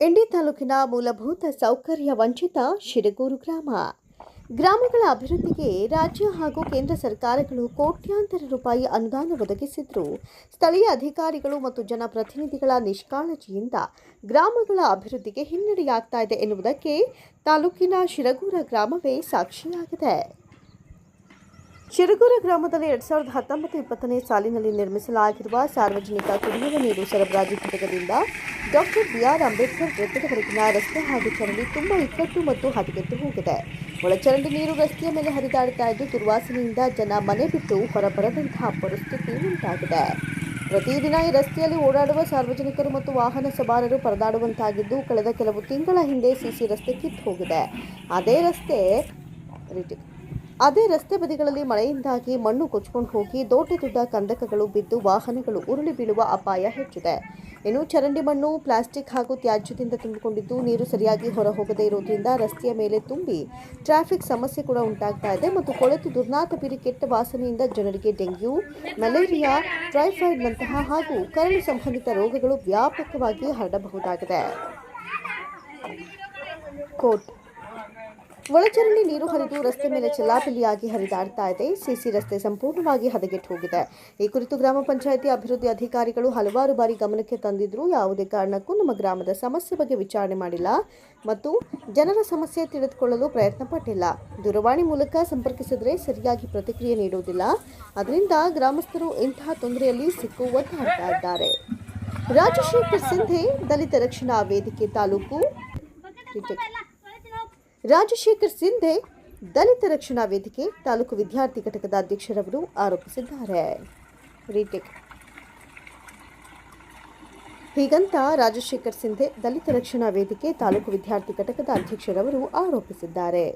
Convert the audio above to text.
ಇಂಡಿ ತಾಲೂಕಿನ ಮೂಲಭೂತ ಸೌಕರ್ಯ ವಂಚಿತ ಶಿರಗೂರು ಗ್ರಾಮ. ಗ್ರಾಮಗಳ ಅಭಿವೃದ್ಧಿಗೆ ರಾಜ್ಯ ಹಾಗೂ ಕೇಂದ್ರ ಸರ್ಕಾರಗಳು ಕೋಟ್ಯಾಂತರ ರೂಪಾಯಿ ಅನುದಾನ ಒದಗಿಸಿದ್ರು. ಸ್ಥಳೀಯ ಅಧಿಕಾರಿಗಳು ಮತ್ತು ಜನಪ್ರತಿನಿಧಿಗಳ ನಿಷ್ಕಾಳಜಿಯಿಂದ ಗ್ರಾಮಗಳ ಅಭಿವೃದ್ಧಿಗೆ ಹಿನ್ನಡೆಯಾಗ್ತಾ ಇದೆ ಎನ್ನುವುದಕ್ಕೆ ತಾಲೂಕಿನ ಶಿರಗೂರ ಗ್ರಾಮವೇ ಸಾಕ್ಷಿಯಾಗಿದೆ. ಶಿರಗೂರ ಗ್ರಾಮದಲ್ಲಿ ಎರಡ್ ಸಾವಿರದ ಹತ್ತೊಂಬತ್ತು ಇಪ್ಪತ್ತನೇ ಸಾಲಿನಲ್ಲಿ ನಿರ್ಮಿಸಲಾಗಿರುವ ಸಾರ್ವಜನಿಕ ಕುಡಿಯುವ ನೀರು ಸರಬರಾಜು ಘಟಕದಿಂದ ಡಾಕ್ಟರ್ ಬಿಆರ್ ಅಂಬೇಡ್ಕರ್ ವೃತ್ತದವರೆಗಿನ ರಸ್ತೆ ಹಾಗೂ ಚರಂಡಿ ತುಂಬ ಇಕ್ಕಟ್ಟು ಮತ್ತು ಹದಗೆಟ್ಟು ಹೋಗಿದೆ. ಒಳಚರಂಡಿ ನೀರು ರಸ್ತೆಯ ಮೇಲೆ ಹರಿದಾಡುತ್ತಾ ಇದ್ದು, ದುರ್ವಾಸನೆಯಿಂದ ಜನ ಮನೆ ಬಿಟ್ಟು ಹೊರಬರದಂತಹ ಪರಿಸ್ಥಿತಿ ಉಂಟಾಗಿದೆ. ಪ್ರತಿದಿನ ಈ ರಸ್ತೆಯಲ್ಲಿ ಓಡಾಡುವ ಸಾರ್ವಜನಿಕರು ಮತ್ತು ವಾಹನ ಸವಾರರು ಪರದಾಡುವಂತಾಗಿದ್ದು, ಕಳೆದ ಕೆಲವು ತಿಂಗಳ ಹಿಂದೆ ಸಿಸಿ ರಸ್ತೆ ಕಿತ್ತು ಹೋಗಿದೆ. ಅದೇ ರಸ್ತೆ ಅದೇ ರಸ್ತೆ ಬದಿಗಳಲ್ಲಿ ಮಳೆಯಿಂದಾಗಿ ಮಣ್ಣು ಕೊಚ್ಕೊಂಡು ಹೋಗಿ ದೊಡ್ಡ ದೊಡ್ಡ ಕಂದಕಗಳು ಬಿದ್ದು ವಾಹನಗಳು ಉರುಳಿ ಬೀಳುವ ಅಪಾಯ ಹೆಚ್ಚಿದೆ. ಇನ್ನು ಚರಂಡಿ ಮಣ್ಣು, ಪ್ಲಾಸ್ಟಿಕ್ ಹಾಗೂ ತ್ಯಾಜ್ಯದಿಂದ ತುಂಬಿಕೊಂಡಿದ್ದು ನೀರು ಸರಿಯಾಗಿ ಹೊರ ಹೋಗದೇ ಇರುವುದರಿಂದ ರಸ್ತೆಯ ಮೇಲೆ ತುಂಬಿ ಟ್ರಾಫಿಕ್ ಸಮಸ್ಯೆ ಕೂಡ ಉಂಟಾಗ್ತಾ ಇದೆ ಮತ್ತು ಕೊಳೆತು ದುರ್ನಾತ ಬೀರಿ ಕೆಟ್ಟ ವಾಸನೆಯಿಂದ ಜನರಿಗೆ ಡೆಂಗ್ಯೂ, ಮಲೇರಿಯಾ ಟ್ರೈಫಾಯ್ಡ್ನಂತಹ ಹಾಗೂ ಕರಳು ಸಂಬಂಧಿತ ರೋಗಗಳು ವ್ಯಾಪಕವಾಗಿ ಹರಡಬಹುದಾಗಿದೆ. ಕೋಟ್ ಒಳಚರಂಡಿ ನೀರು ಹರಿದು ರಸ್ತೆ ಮೇಲೆ ಚೆಲ್ಲಾಪಿಲ್ಲಿಯಾಗಿ ಹರಿದಾಡ್ತಾ ಇದೆ. ಸಿಸಿ ರಸ್ತೆ ಸಂಪೂರ್ಣವಾಗಿ ಹದಗೆಟ್ಟು ಹೋಗಿದೆ. ಈ ಕುರಿತು ಗ್ರಾಮ ಪಂಚಾಯಿತಿ ಅಭಿವೃದ್ಧಿ ಅಧಿಕಾರಿಗಳು ಹಲವಾರು ಬಾರಿ ಗಮನಕ್ಕೆ ತಂದಿದ್ರೂ ಯಾವುದೇ ಕಾರಣಕ್ಕೂ ನಮ್ಮ ಗ್ರಾಮದ ಸಮಸ್ಯೆ ಬಗ್ಗೆ ವಿಚಾರಣೆ ಮಾಡಿಲ್ಲ ಮತ್ತು ಜನರ ಸಮಸ್ಯೆ ತಿಳಿದುಕೊಳ್ಳಲು ಪ್ರಯತ್ನ ಪಟ್ಟಿಲ್ಲ. ದೂರವಾಣಿ ಮೂಲಕ ಸಂಪರ್ಕಿಸಿದರೆ ಸರಿಯಾಗಿ ಪ್ರತಿಕ್ರಿಯೆ ನೀಡುವುದಿಲ್ಲ. ಅದರಿಂದ ಗ್ರಾಮಸ್ಥರು ಇಂತಹ ತೊಂದರೆಯಲ್ಲಿ ಸಿಕ್ಕು ಇದ್ದಾರೆ. ರಾಜಶೇಖರ್ ಸಿಂಧೆ, ದಲಿತ ರಕ್ಷಣಾ ವೇದಿಕೆ ತಾಲೂಕು. ರಾಜಶೇಖರ್ ಸಿಂಧೆ, ದಲಿತ ರಕ್ಷಣಾ ವೇದಿಕೆ, ತಾಲೂಕು ವಿದ್ಯಾರ್ಥಿ ಘಟಕದ ಅಧ್ಯಕ್ಷರವರು ಆರೋಪಿಸಿದ್ದಾರೆ. ಹೀಗಂತ ರಾಜಶೇಖರ್ ಸಿಂಧೆ, ದಲಿತ ರಕ್ಷಣಾ ವೇದಿಕೆ, ತಾಲೂಕು ವಿದ್ಯಾರ್ಥಿ ಘಟಕದ ಅಧ್ಯಕ್ಷರವರು ಆರೋಪಿಸಿದ್ದಾರೆ.